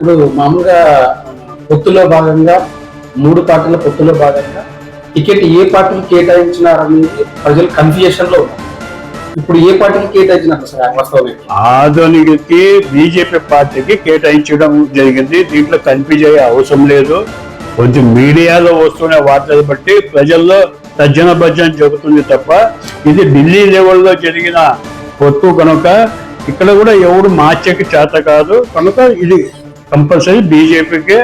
ఇప్పుడు మామూలుగా పొత్తులో భాగంగా మూడు పార్టీల పొత్తులో భాగంగా టికెట్ ఏ పార్టీకి కేటాయించినారనేది ప్రజలు కన్ఫ్యూజన్లో ఇప్పుడు ఏ పార్టీకి కేటాయించినారు సార్? వాస్తవమే ఆధునికకి బీజేపీ పార్టీకి కేటాయించడం జరిగింది. దీంట్లో కన్ఫ్యూజ్ అయ్యే అవసరం లేదు. కొంచెం మీడియాలో వస్తున్న వార్తలు బట్టి ప్రజల్లో తజ్జన భజ్జన జరుగుతుంది తప్ప ఇది ఢిల్లీ లెవెల్లో జరిగిన పొత్తు కనుక ఇక్కడ కూడా ఎవడు మార్చకి చేత కాదు. కనుక ఇది కంపల్సరీ బీజేపీకి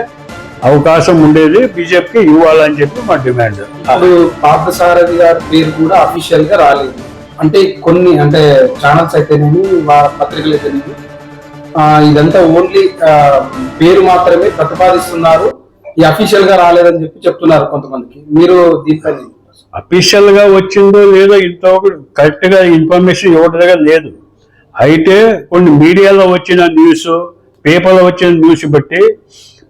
అవకాశం ఉండేది. బీజేపీకి ఇవ్వాలని చెప్పి మా డిమాండ్. ఇప్పుడు పార్థసారథి గారి పేరు కూడా అఫీషియల్గా రాలేదు. అంటే కొన్ని అంటే ఛానల్స్ అయితేనేమి పత్రికలు అయితేనేమి ఇదంతా ఓన్లీ పేరు మాత్రమే ప్రతిపాదిస్తున్నారు. ఈ అఫీషియల్గా రాలేదని చెప్పి చెప్తున్నారు కొంతమందికి. మీరు దీనిపైన అఫీషియల్గా వచ్చిందో లేదో ఇంతవరకు కరెక్ట్గా ఇన్ఫర్మేషన్ ఇవ్వడం దగ్గర లేదు. అయితే కొన్ని మీడియాలో వచ్చిన న్యూస్ పేపర్లో వచ్చిన న్యూస్ బట్టి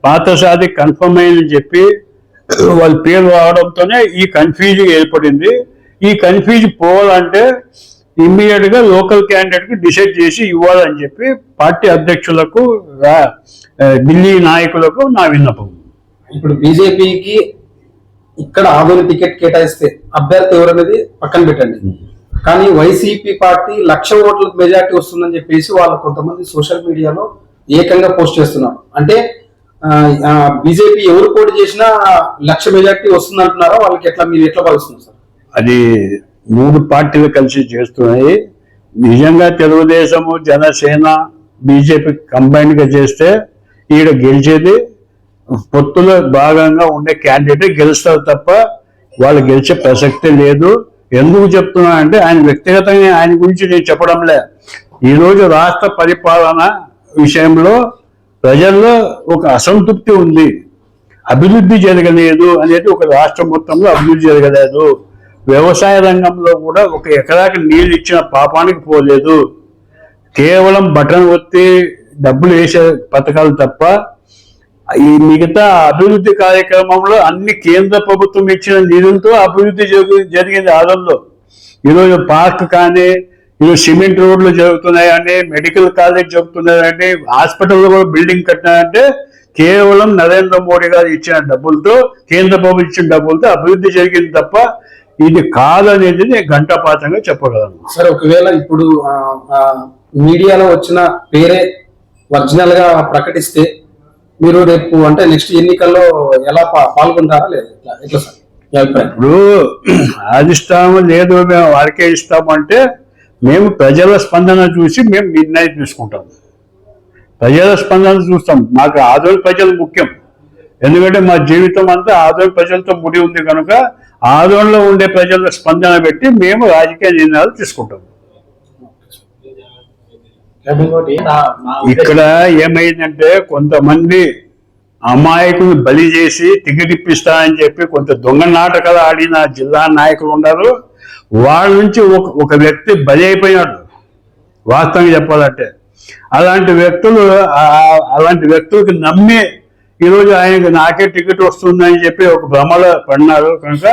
పాతసాది కన్ఫర్మ్ అయిందని చెప్పి వాళ్ళ పేరు రావడంతోనే ఈ కన్ఫ్యూజ్ ఏర్పడింది. ఈ కన్ఫ్యూజ్ పోవాలంటే ఇమ్మీడియట్గా లోకల్ క్యాండిడేట్కి డిసైడ్ చేసి ఇవ్వాలని చెప్పి పార్టీ అధ్యక్షులకు ఢిల్లీ నాయకులకు నా విన్నపం. ఇప్పుడు బీజేపీకి ఇక్కడ ఆదోని టికెట్ కేటాయిస్తే అభ్యర్థి ఎవరనేది పక్కన పెట్టండి. కానీ వైసీపీ పార్టీ లక్ష ఓట్లకు మెజార్టీ వస్తుందని చెప్పేసి వాళ్ళు కొంతమంది సోషల్ మీడియాలో ఏకంగా పోస్ట్ చేస్తున్నారు అంటే బీజేపీ ఎవరు పోటీ చేసినా లక్ష మెజార్టీ వస్తుంది అంటున్నారో వాళ్ళకి ఎట్లా మీరు ఎట్లా భావిస్తున్నారు సార్? అది మూడు పార్టీలు కలిసి చేస్తున్నాయి. నిజంగా తెలుగుదేశము జనసేన బీజేపీ కంబైన్గా చేస్తే ఈడ గెలిచేది పొత్తులో భాగంగా ఉండే క్యాండిడేట్ గెలుస్తారు తప్ప వాళ్ళు గెలిచే ప్రసక్తి లేదు. ఎందుకు చెప్తున్నా అంటే ఆయన వ్యక్తిగతంగా ఆయన గురించి నేను చెప్పడం లే ఈరోజు రాష్ట్ర పరిపాలన విషయంలో ప్రజల్లో ఒక అసంతృప్తి ఉంది. అభివృద్ధి జరగలేదు అనేది ఒక రాష్ట్రం మొత్తంలో అభివృద్ధి జరగలేదు. వ్యవసాయ రంగంలో కూడా ఒక ఎకరాకి నీళ్ళు ఇచ్చిన పాపానికి పోలేదు. కేవలం బటన్ ఒత్తి డబ్బులు వేసే పథకాలు తప్ప ఈ మిగతా అభివృద్ధి కార్యక్రమంలో అన్ని కేంద్ర ప్రభుత్వం ఇచ్చిన నిధులతో అభివృద్ధి జరిగింది ఆదంలో. ఈరోజు పార్క్ కానీ ఈరోజు సిమెంట్ రోడ్లు జరుగుతున్నాయని మెడికల్ కాలేజ్ జరుగుతున్నాయంటే హాస్పిటల్లో కూడా బిల్డింగ్ కట్టినాయంటే కేవలం నరేంద్ర మోడీ గారు ఇచ్చిన డబ్బులతో కేంద్ర ప్రభుత్వం ఇచ్చిన డబ్బులతో అభివృద్ధి జరిగింది తప్ప ఇది కాదనేది నేను ఘంటాపాతంగా చెప్పగలను. సరే ఒకవేళ ఇప్పుడు మీడియాలో వచ్చిన పేరే ఒరిజినల్గా ప్రకటిస్తే మీరు రేపు అంటే నెక్స్ట్ ఎన్నికల్లో ఎలా పాల్గొంటారా లేదా. ఎట్లా సార్? ఇప్పుడు ఇస్తాము లేదు మేము వారికే ఇస్తాము అంటే మేము ప్రజల స్పందన చూసి మేము నిర్ణయం తీసుకుంటాం. ప్రజల స్పందన చూస్తాం. మాకు ఆదోళ ప్రజలు ముఖ్యం. ఎందుకంటే మా జీవితం అంతా ఆదోళ ప్రజలతో ముడి ఉంది కనుక ఆదోళనలో ఉండే ప్రజల స్పందన పెట్టి మేము రాజకీయ నిర్ణయాలు తీసుకుంటాం. ఇక్కడ ఏమైందంటే కొంతమంది అమాయకులు బలి చేసి టికెట్ ఇప్పిస్తానని చెప్పి కొంత దొంగ నాటకాలు ఆడిన జిల్లా నాయకులు ఉన్నారు. వాళ్ళ నుంచి ఒక ఒక వ్యక్తి బలి అయిపోయినాడు వాస్తవంగా చెప్పాలంటే అలాంటి వ్యక్తులు అలాంటి వ్యక్తులకు నమ్మి ఈరోజు ఆయనకు నాకే టికెట్ వస్తుందని చెప్పి ఒక భ్రమలో పడినారు కనుక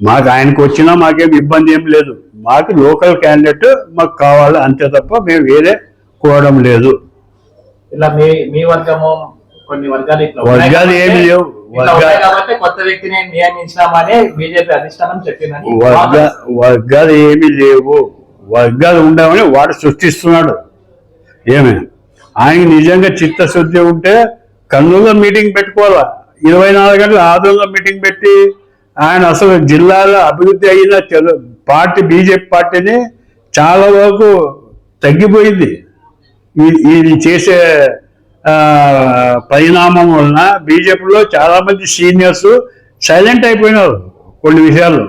మాకు ఆయనకు వచ్చినా మాకేం ఇబ్బంది ఏం లేదు. మాకు లోకల్ క్యాండిడేట్ మాకు కావాలి అంతే తప్ప మేము వేరే కోవడం లేదు. ఇలా మీ మీ వర్గము కొన్ని వర్గాలు వర్గాలు ఏమి లేవు. కాబట్టి కొత్త వ్యక్తిని నియమించినామని బీజేపీ అధిష్టానం చెప్పిందని వర్గ వర్గాలు ఏమీ లేవు. వర్గాలు ఉండవని వాడు సృష్టిస్తున్నాడు. ఏమి? ఆయన నిజంగా చిత్తశుద్ధి ఉంటే కర్నూలులో మీటింగ్ పెట్టుకోవాలా? ఇరవై నాలుగు గంటలు ఆదోళనలో మీటింగ్ పెట్టి ఆయన అసలు జిల్లాలో అభివృద్ధి అయిన పార్టీ బీజేపీ పార్టీని చాలా వరకు తగ్గిపోయింది. ఈ- ఇది చేసే పరిణామం వలన బీజేపీలో చాలా మంది సీనియర్స్ సైలెంట్ అయిపోయినారు కొన్ని విషయాలు.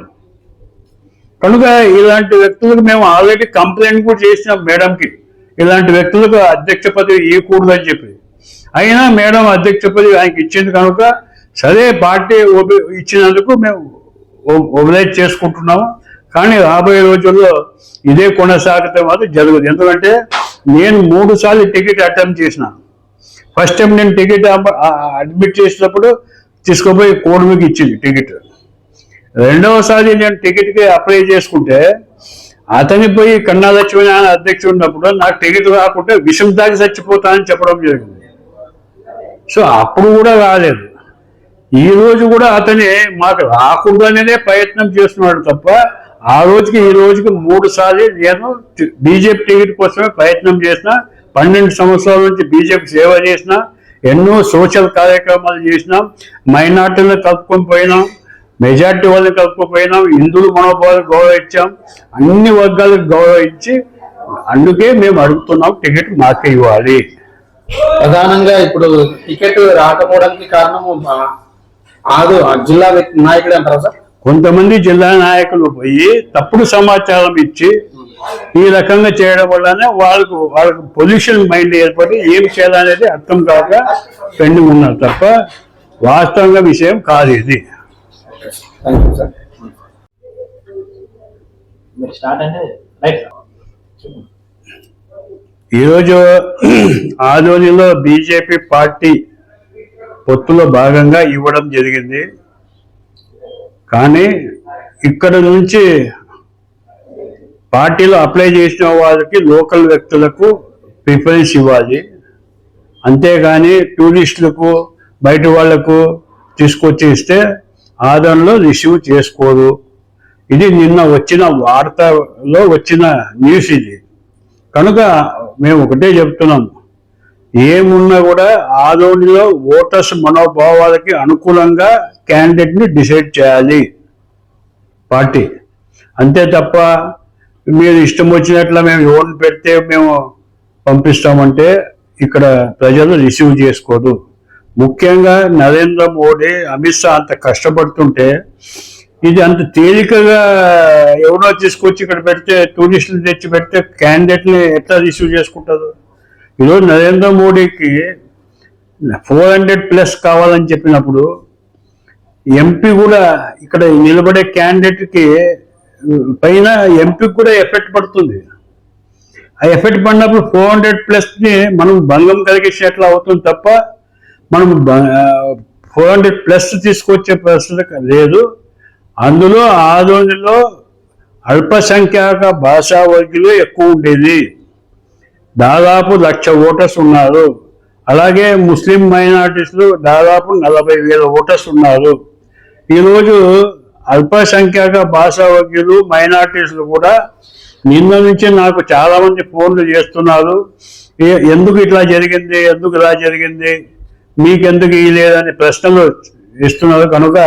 కనుక ఇలాంటి వ్యక్తులకు మేము ఆల్రెడీ కంప్లైంట్ కూడా చేసినాం మేడంకి. ఇలాంటి వ్యక్తులకు అధ్యక్ష పదవి ఇవ్వకూడదని చెప్పి. అయినా మేడం అధ్యక్ష పదవి ఆయనకి ఇచ్చింది కనుక సరే పార్టీ ఇచ్చినందుకు మేము ఒబలైజ్ చేసుకుంటున్నాము. కానీ రాబోయే రోజుల్లో ఇదే కొనసాగితే మాత్రం జరగదు. ఎందుకంటే నేను మూడు సార్లు టికెట్ అటెంప్ట్ చేసినాను ఫస్ట్ టైం నేను టికెట్ అడ్మిట్ చేసినప్పుడు తీసుకుపోయి కోడుమికి ఇచ్చింది టికెట్. రెండవసారి నేను టికెట్కి అప్లై చేసుకుంటే అతని పోయి కన్నా లక్ష్మీనారాయణ అధ్యక్షుడు ఉన్నప్పుడు నాకు టికెట్ రాకుంటే విషం తాగి చచ్చిపోతానని చెప్పడం జరిగింది. సో అప్పుడు కూడా రాలేదు. ఈ రోజు కూడా అతనే మాకు రాకుండానే ప్రయత్నం చేస్తున్నాడు తప్ప ఆ రోజుకి ఈ రోజుకి మూడు సార్లు నేను బీజేపీ టికెట్ కోసమే ప్రయత్నం చేసిన పన్నెండు సంవత్సరాల నుంచి బీజేపీ సేవ చేసిన ఎన్నో సోషల్ కార్యక్రమాలు చేసినాం మైనార్టీలను కలుపుకొని పోయినాం మెజార్టీ వాళ్ళని కలుపుకొని పోయినాం హిందువులు మనోభావాలు గౌరవించాం అన్ని వర్గాలకు గౌరవించి అందుకే మేము అడుగుతున్నాం టికెట్ మాకే ఇవ్వాలి. ప్రధానంగా ఇప్పుడు టికెట్ రాకపోవడానికి కారణము ఆ- ఆదు జిల్లా నాయకుడు అంటారా సార్? కొంతమంది జిల్లా నాయకులు పోయి తప్పుడు సమాచారం ఇచ్చి ఈ రకంగా చేయడం వల్లనే వాళ్ళకు వాళ్ళకు పొల్యూషన్ మైండ్ ఏర్పడి ఏం చేయాలనేది అర్థం కాక పెండింగ్ ఉన్నారు తప్ప వాస్తవంగా విషయం కాదు ఇది. ఈరోజు ఆదోనిలో బీజేపీ పార్టీ పొత్తులో భాగంగా ఇవ్వడం జరిగింది. కానీ ఇక్కడ నుంచి పార్టీలో అప్లై చేసిన వాళ్ళకి లోకల్ వ్యక్తులకు ప్రిఫరెన్స్ ఇవ్వాలి. అంతేగాని టూరిస్టులకు బయట వాళ్ళకు తీసుకొచ్చి ఇస్తే ఆదరణలో రిసీవ్ చేసుకోరు. ఇది నిన్న వచ్చిన వార్తలో వచ్చిన న్యూస్ ఇది. కనుక మేము ఒకటే చెప్తున్నాం. ఏమున్నా కూడా ఆదోనిలో ఓటర్స్ మనోభావాలకి అనుకూలంగా క్యాండిడేట్ని డిసైడ్ చేయాలి పార్టీ. అంతే తప్ప మీరు ఇష్టం వచ్చినట్ల మేము ఎవరిని పెడితే మేము పంపిస్తామంటే ఇక్కడ ప్రజలు రిసీవ్ చేసుకోదు. ముఖ్యంగా నరేంద్ర మోడీ అమిత్ షా అంత కష్టపడుతుంటే ఇది అంత తేలికగా ఎవరో తీసుకొచ్చి ఇక్కడ పెడితే టూరిస్టులు తెచ్చి పెడితే క్యాండిడేట్ని ఎట్లా రిసీవ్ చేసుకుంటారు? ఈరోజు నరేంద్ర మోడీకి ఫోర్ హండ్రెడ్ ప్లస్ కావాలని చెప్పినప్పుడు ఎంపీ కూడా ఇక్కడ నిలబడే క్యాండిడేట్కి పైన ఎంపీకి కూడా ఎఫెక్ట్ పడుతుంది. ఆ ఎఫెక్ట్ పడినప్పుడు ఫోర్ హండ్రెడ్ ప్లస్ని మనం భంగం కలిగించేట్లా అవుతుంది తప్ప మనం ఫోర్ హండ్రెడ్ ప్లస్ తీసుకొచ్చే పరిస్థితి లేదు. అందులో ఆ రోజుల్లో అల్పసంఖ్యాక భాషా వర్గులు ఎక్కువ ఉండేది. దాదాపు లక్ష ఓటర్స్ ఉన్నారు. అలాగే ముస్లిం మైనార్టీస్లు దాదాపు నలభై వేల ఓటర్స్ ఉన్నారు. ఈరోజు అల్పసంఖ్యాక భాషా వర్గీయులు మైనార్టీస్లు కూడా నిన్న నుంచి నాకు చాలా మంది ఫోన్లు చేస్తున్నారు. ఎందుకు ఇట్లా జరిగింది? ఎందుకు ఇలా జరిగింది? మీకెందుకు ఇలేదని ప్రశ్నలు ఇస్తున్నారు. కనుక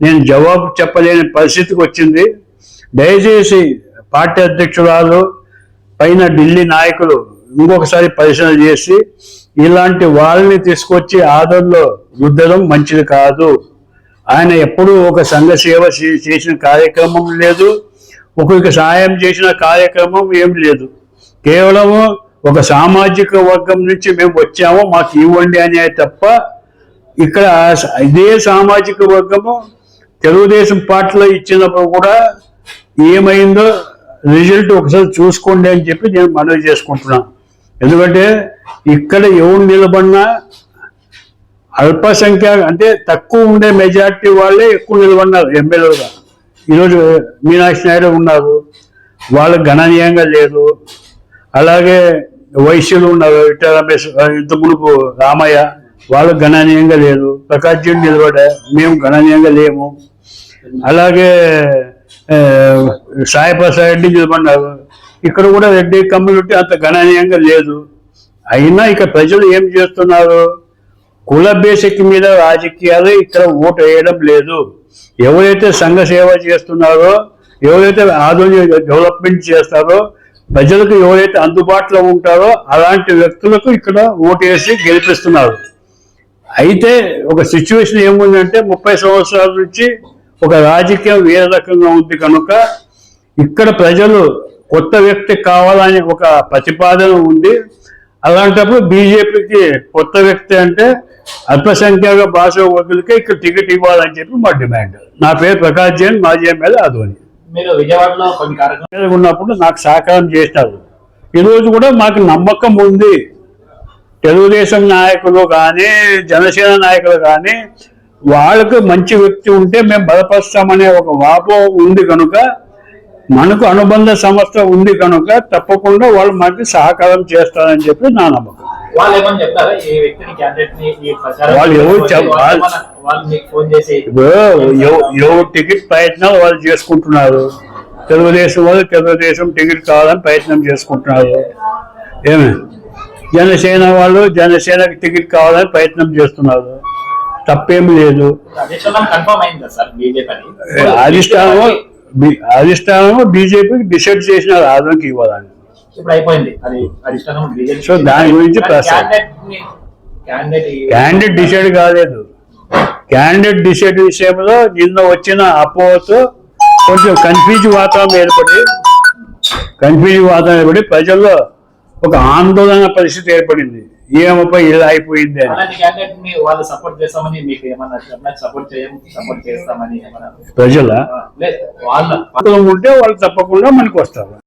నేను జవాబు చెప్పలేని పరిస్థితికి వచ్చింది. దయచేసి పార్టీ అధ్యక్షురాలు పైన ఢిల్లీ నాయకులు ఇంకొకసారి పరిశీలన చేసి ఇలాంటి వాళ్ళని తీసుకొచ్చి ఆదరణలో రుద్దడం మంచిది కాదు. ఆయన ఎప్పుడూ ఒక సంఘ సేవ చేసిన కార్యక్రమం లేదు. ఒకరికి సహాయం చేసిన కార్యక్రమం ఏం లేదు. కేవలము ఒక సామాజిక వర్గం నుంచి మేము వచ్చాము మాకు ఇవ్వండి అనే తప్ప ఇక్కడ ఇదే సామాజిక వర్గము తెలుగుదేశం పార్టీలో ఇచ్చినప్పుడు కూడా ఏమైందో రిజల్ట్ ఒకసారి చూసుకోండి అని చెప్పి నేను మనవి చేసుకుంటున్నాను. ఎందుకంటే ఇక్కడ ఎవరు నిలబడినా అల్పసంఖ్య అంటే తక్కువ ఉండే మెజారిటీ వాళ్ళే ఎక్కువ నిలబడినారు ఎమ్మెల్యేలుగా. ఈరోజు మీనాక్షి నాయుడు ఉన్నారు. వాళ్ళు గణనీయంగా లేదు అలాగే వైశ్యులు ఉన్నారు. ఇట్ట రమేష్ ఇంత మునుపు రామయ్య వాళ్ళకి గణనీయంగా లేదు ప్రకాష్ జీ నిలబడే మేము గణనీయంగా లేము. అలాగే సాయిప్రసాద్ రెడ్డి నిలబడినారు. ఇక్కడ కూడా రెడ్డి కమ్యూనిటీ అంత గణనీయంగా లేదు. అయినా ఇక ప్రజలు ఏం చేస్తున్నారు? కుల బేసిక్ మీద రాజకీయాలు ఇక్కడ ఓటు వేయడం లేదు. ఎవరైతే సంఘ సేవ చేస్తున్నారో ఎవరైతే ఆధునిక డెవలప్మెంట్ చేస్తారో ప్రజలకు ఎవరైతే అందుబాటులో ఉంటారో అలాంటి వ్యక్తులకు ఇక్కడ ఓటు వేసి గెలిపిస్తున్నారు. అయితే ఒక సిచ్యువేషన్ ఏముందంటే ముప్పై సంవత్సరాల నుంచి ఒక రాజకీయం వేరే రకంగా ఉంది కనుక ఇక్కడ ప్రజలు కొత్త వ్యక్తి కావాలనే ఒక ప్రతిపాదన ఉంది. అలాంటప్పుడు బీజేపీకి కొత్త వ్యక్తి అంటే అల్పసంఖ్యాక భాష వర్గులకే ఇక్కడ టికెట్ ఇవ్వాలని చెప్పి మా డిమాండ్. నా పేరు ప్రకాష్ జైన్ మాజీ ఎమ్మెల్యే అధోని మీరు విజయవాడలో కొన్ని కార్యక్రమాలు ఉన్నప్పుడు నాకు సహకారం చేసినారు. ఈరోజు కూడా మాకు నమ్మకం ఉంది. తెలుగుదేశం నాయకులు కానీ జనసేన నాయకులు కానీ వాళ్ళకు మంచి వ్యక్తి ఉంటే మేము బలపరుస్తామనే ఒక వాపో ఉంది కనుక మనకు అనుబంధ సంస్థ ఉంది కనుక తప్పకుండా వాళ్ళు మనకి సహకారం చేస్తారని చెప్పి నా నమ్మకం. వాళ్ళు ఏమని చెప్తారా? ఈ వ్యక్తిని క్యాండిడేట్ని ఈ ప్రచారం వాళ్ళు ఎవరు చెప్- వాళ్ళు వాళ్ళు- ఏమన్నా- వాళ్ళు మీకు ఫోన్ చేసి ఇప్పుడు ఎవ- ఎవరు టికెట్ ప్రయత్నాలు వాళ్ళు చేసుకుంటున్నారు. తెలుగుదేశం వాళ్ళు తెలుగుదేశం టికెట్ కావాలని ప్రయత్నం చేసుకుంటున్నారు. ఏమి? జనసేన వాళ్ళు జనసేనకి టికెట్ కావాలని ప్రయత్నం చేస్తున్నారు. తప్పేమి లేదు. అధిష్టానం అధిష్టానం బీజేపీకి డిసైడ్ చేసినారు ఆదరణకి ఇవ్వాలని. ఇప్పుడు అయిపోయింది అది బీజేపీ సో దాని గురించి. క్యాండిడేట్ డిసైడ్ కాలేదు. క్యాండిడేట్ డిసైడ్ విషయంలో నిన్న వచ్చిన అపోహతో కొంచెం కన్ఫ్యూజ్ వాతావరణం ఏర్పడి కన్ఫ్యూజ్ వాతావరణం ఏర్పడి ప్రజల్లో ఒక ఆందోళన పరిస్థితి ఏర్పడింది. ఏమపై ఇలా అయిపోయింది వాళ్ళు సపోర్ట్ చేస్తామని ప్రజల ఉంటే వాళ్ళు తప్పకుండా మనకు వస్తారు.